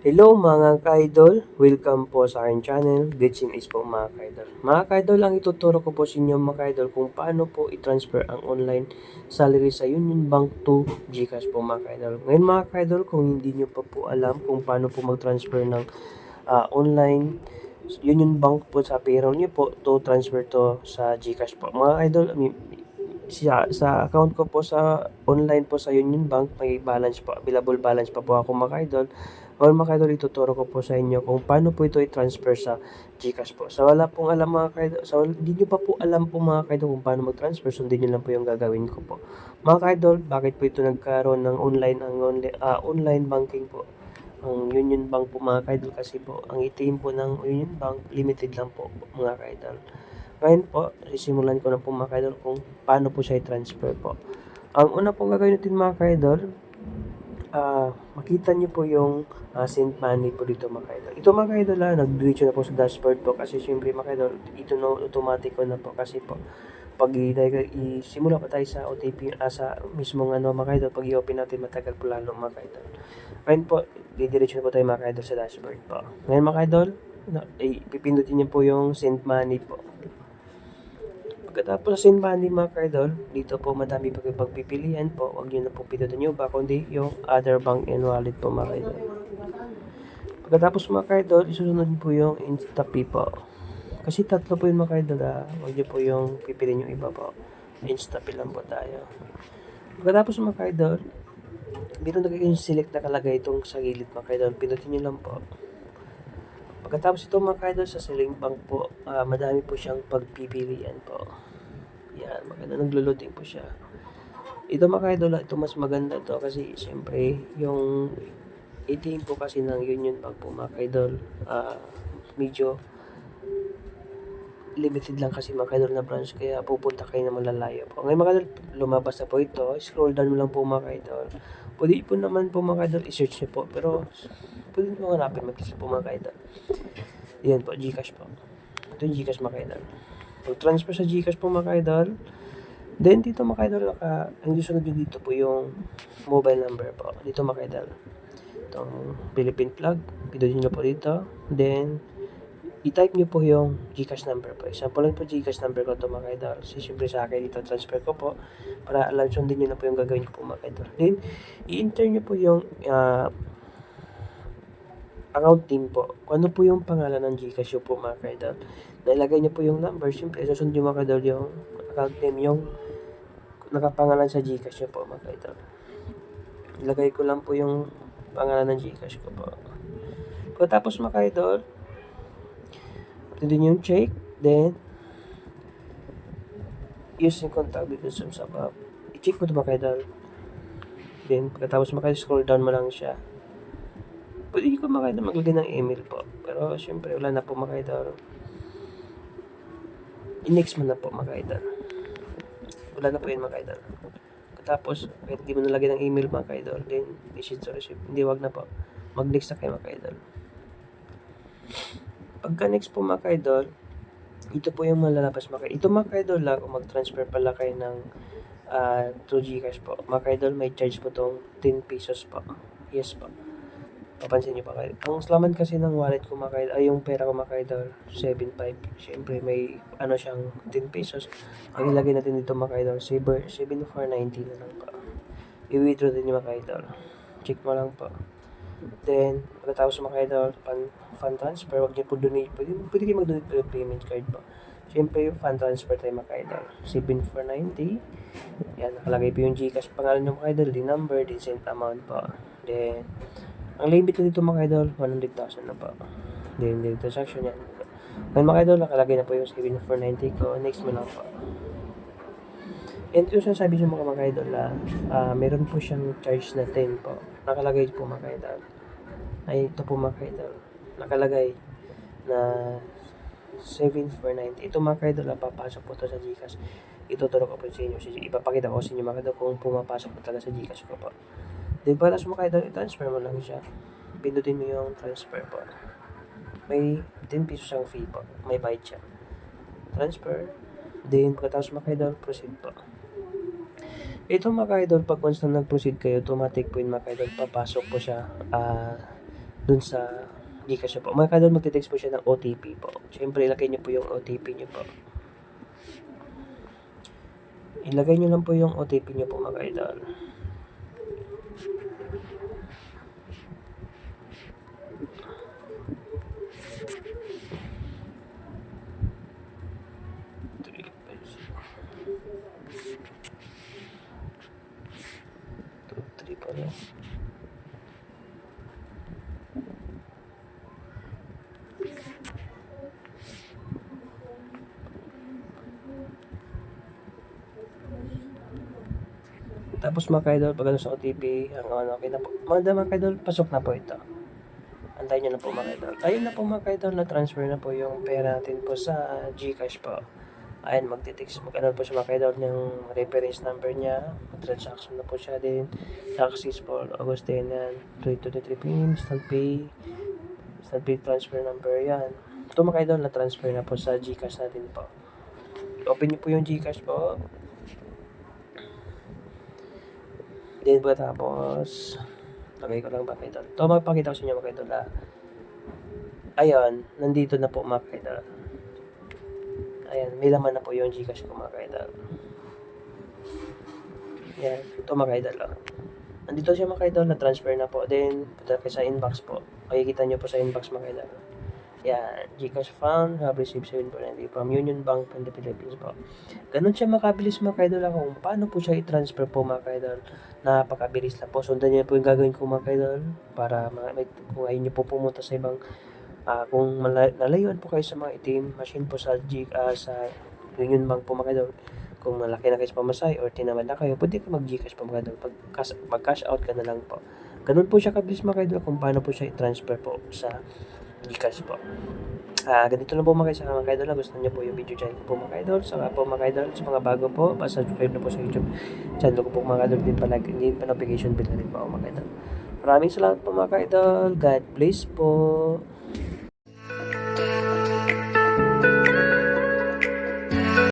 Hello mga ka-idol! Welcome po sa aking channel, Ditchin is po mga ka-idol. Mga ka-idol, ang ituturo ko po sa inyo mga ka-idol kung paano po i-transfer ang online salary sa Union Bank to GCash po mga ka-idol. Ngayon mga ka-idol, kung hindi nyo pa po alam kung paano po mag-transfer ng ah, online Union Bank po sa payroll nyo po to transfer to sa GCash po. Mga idol, I mean, sa, sa account ko po sa online po sa Union Bank, may balance po, available balance pa po ako mga idol. Or mga idol, ituturo ko po sa inyo kung paano po ito i-transfer sa GCash po. Sa wala pong alam mga idol, sa wala, hindi nyo pa po alam po mga idol kung paano mag-transfer, sundin nyo lang po yung gagawin ko po. Mga idol, bakit po ito nagkaroon ng online ang online, ah, online banking po? Ang Union Bank po mga idol kasi po, ang ATM po ng Union Bank, limited lang po mga idol. Ngayon po, sisimulan ko na po mga idol kung paano po siya i-transfer po. Ang una pong gagawin natin mga idol, ah makita niyo po yung uh, send money po dito mga idol. Ito mga idol ah, nag-diretso na po sa dashboard po kasi syempre mga idol, ito no automatic na po kasi po pag isimula pa tayo sa OTP ah, sa mismong ano mga idol, pag i-open natin matagal po lalo mga idol. Ngayon po, didiretso na po tayo mga idol sa dashboard po. Ngayon mga idol, na, ay, pipindutin niyo po yung send money po. Pagkatapos send money mga idol, dito po madami pa kayong pagpipilian po. Huwag nyo na po pindutin yung ba, kundi yung other bank and wallet po mga idol. Pagkatapos mga idol, isusunod po yung InstaPay po. Kasi tatlo po yung mga idol ha. Huwag nyo po yung pipiliin yung iba po. InstaPay lang po tayo. Pagkatapos mga idol, dito nagiging select na kalagay itong sa gilid mga idol. Pindutin nyo lang po. Pagkatapos ito mga idol sa bank po, ah, madami po siyang pagpipilian po. Yan, maganda naglo-loading po siya. Ito mga idol, ito mas maganda to kasi siyempre yung ATM po kasi ng Union Bank po mga idol, ah, medyo limited lang kasi mga idol na branch kaya pupunta kayo na malalayo po. Ngayon mga idol, lumabas na po ito. Scroll down mo lang po mga idol. Pwede po naman po mga idol, i-search nyo po. Pero pwede nyo hanapin mag-search po mga idol. Yan po, Gcash po. Ito yung Gcash mga idol. Pag transfer sa Gcash po mga idol, then dito mga idol, naka, ang susunod nyo dito po yung mobile number po. Dito mga idol. Itong Philippine flag. Pindutin nyo po dito. Then, i-type nyo po yung Gcash number po. Example lang po Gcash number ko to mga idol. So, siyempre sa akin dito transfer ko po para alam sundin nyo na po yung gagawin ko po mga idol. Then, i-enter nyo po yung ah, account name po. Kung ano po yung pangalan ng Gcash nyo po mga idol. Nailagay nyo po yung number. Siyempre, susundin nyo mga idol yung account name yung nakapangalan sa Gcash nyo po mga idol. Ilagay ko lang po yung pangalan ng Gcash ko po. Pagkatapos mga idol, Pwede yung check, then use yung contact details sa above. I-check mo ito mga idol. Then, pagkatapos maka-scroll down mo lang siya. Pwede ko mga idol maglagay ng email po. Pero, syempre, wala na po mga idol. I-next mo na po mga idol. Wala na po yun mga idol. Pagkatapos, kahit di mo nalagay ng email mga idol, then, message to receive. Hindi, wag na po. Mag-next na kayo mga idol. Pagka next po mga idol, ito po yung malalabas mga Ito mga idol lang, kung mag-transfer pala kayo ng uh, through Gcash po. Mga idol, may charge po tong 10 pesos po. Yes po. Papansin niyo pa kayo. Ang slaman kasi ng wallet ko mga idol, ay yung pera ko mga idol, 7.5. Siyempre may ano siyang 10 pesos. Ang ilagay natin dito mga idol, 7,490 na lang po. I-withdraw din yung mga idol. Check mo lang po. Then, pagkatapos mga idol, fan, fan transfer, wag niyo po donate. Pwede, pwede kayo mag-donate yung payment card po. Siyempre, yung fan transfer tayo mga idol. 7490. Yan, nakalagay po yung Gcash. Pangalan ng mga idol, the number, the sent amount po. Then, ang limit na dito mga idol, 100,000 na po. Then, the transaction yan. Ngayon mga idol, nakalagay na po yung 7490 ko. Next mo lang po. And yung sasabi sa mga mga idol ah, meron po siyang charge na 10 po. Nakalagay po mga idol. Ay, ito po mga idol. Nakalagay na 7490. Ito mga idol, ah, papasok po to sa Gcash. Ituturo ko po sa inyo. Ipapakita ko sa inyo mga idol kung pumapasok po talaga sa Gcash ko po. Then para sa mga idol, i-transfer mo lang siya. Pindutin mo yung transfer po. May 10 pesos ang fee po. May bayad siya. Transfer. Then pagkatapos mga idol, proceed po. Ito mga idol, pag once na nag-proceed kayo, automatic po yun mga idol, papasok po siya. Ah, dun sa Gcash po. Mga kaidol, magte-text po siya ng OTP po. Siyempre, ilagay niyo po yung OTP niyo po. Ilagay niyo lang po yung OTP niyo po mga kaidol. Tapos mga kaidol, pag sa OTP, ang ano, okay na po. Mga mga kaidol, pasok na po ito. Antayin nyo na po mga kaidol. Ayun na po mga kaidol, na-transfer na po yung pera natin po sa Gcash po. Ayun, magtitix, mag ano po siya mga kaidol ng reference number niya. Mag-transaction na po siya din. Successful, Augustine yan. 323 PIN, instant pay. Instant pay transfer number yan. Ito mga kaidol, na-transfer na po sa Gcash natin po. Open niyo po yung Gcash po. Then tapos lagay ko lang ba kayo Ito magpakita ko sa inyo mga kaidol ah. Ayun, nandito na po mga kaidol. Ayan, may laman na po yung Gcash ko mga kaidol. Yan, ito mga kaidol ah. Nandito siya mga kaidol, na-transfer na po. Then, punta kayo sa inbox po. Makikita nyo po sa inbox mga kaidol. Yan, Gcash found, have received 7.90 from Union Bank from the Philippines po. Ganun siya makabilis mga kaidol ako kung paano po siya i-transfer po mga kaidol. Napakabilis lang po. Sundan niyo po yung gagawin ko mga kaidol para mga, kung ayaw niyo po pumunta sa ibang ah, kung mala- nalayuan po kayo sa mga itim machine po sa G, ah, sa Union Bank po mga kaidol. Kung malaki na kayo sa pamasay or tinamad na kayo, pwede ka mag-Gcash po mga kaidol. Pag cash, mag-cash out ka na lang po. Ganun po siya kabilis mga kaidol kung paano po siya i-transfer po sa Gcash po. Ah, ganito lang po mga kaidol, mga kaidol. Gusto niyo po yung video channel po mga kaidol. Saka po mga kaidol, sa mga bago po, pa-subscribe na po sa YouTube channel ko po mga kaidol. Din pa, din pa notification bell na rin po mga kaidol. Maraming salamat po mga kaidol. God bless po.